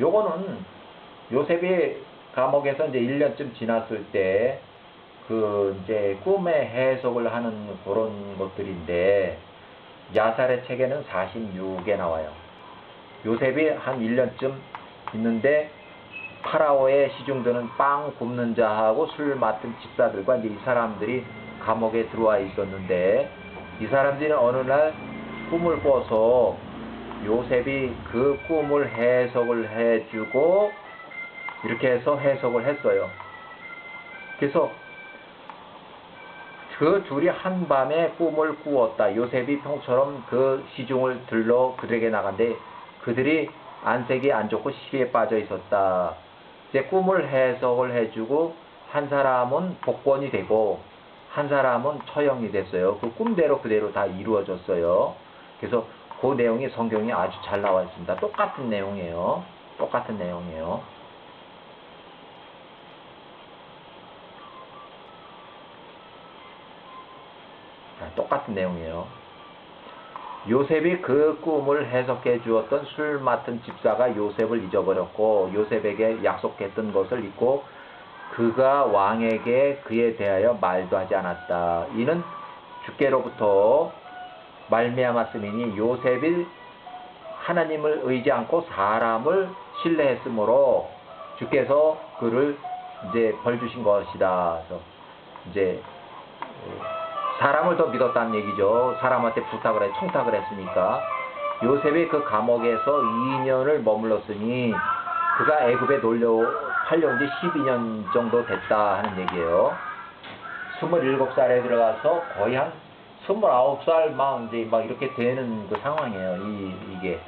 요거는 요셉이 감옥에서 이제 1년쯤 지났을 때 그 이제 꿈의 해석을 하는 그런 것들인데 야살의 책에는 46에 나와요. 요셉이 한 1년쯤 있는데 파라오의 시중드는 빵 굽는 자하고 술 맡은 집사들과 이 사람들이 감옥에 들어와 있었는데 이 사람들이 어느 날 꿈을 꿔서 요셉이 그 꿈을 해석을 해주고 이렇게 해서 해석을 했어요. 그래서 그 둘이 한밤에 꿈을 꾸었다. 요셉이 평처럼 그 시중을 들러 그들에게 나간데 그들이 안색이 안 좋고 시비에 빠져 있었다. 이제 꿈을 해석을 해주고 한 사람은 복권이 되고 한 사람은 처형이 됐어요. 그 꿈대로 그대로 다 이루어졌어요. 그래서 그 내용이 성경에 아주 잘 나와 있습니다. 똑같은 내용이에요. 똑같은 내용이에요. 자, 똑같은 내용이에요. 요셉이 그 꿈을 해석해 주었던 술 맡은 집사가 요셉을 잊어버렸고 요셉에게 약속했던 것을 잊고 그가 왕에게 그에 대하여 말도 하지 않았다. 이는 주께로부터 말미암았음이니 요셉이 하나님을 의지 않고 사람을 신뢰했으므로 주께서 그를 이제 벌 주신 것이다. 그래서 이제 사람을 더 믿었다는 얘기죠. 사람한테 부탁을 해, 청탁을 했으니까. 요셉이 그 감옥에서 2년을 머물렀으니 그가 애굽에 놀려 팔려온 지 12년 정도 됐다 하는 얘기예요. 27살에 들어가서 거의 한 29살 막 이제 막 이렇게 되는 그 상황이에요. 이, 이게.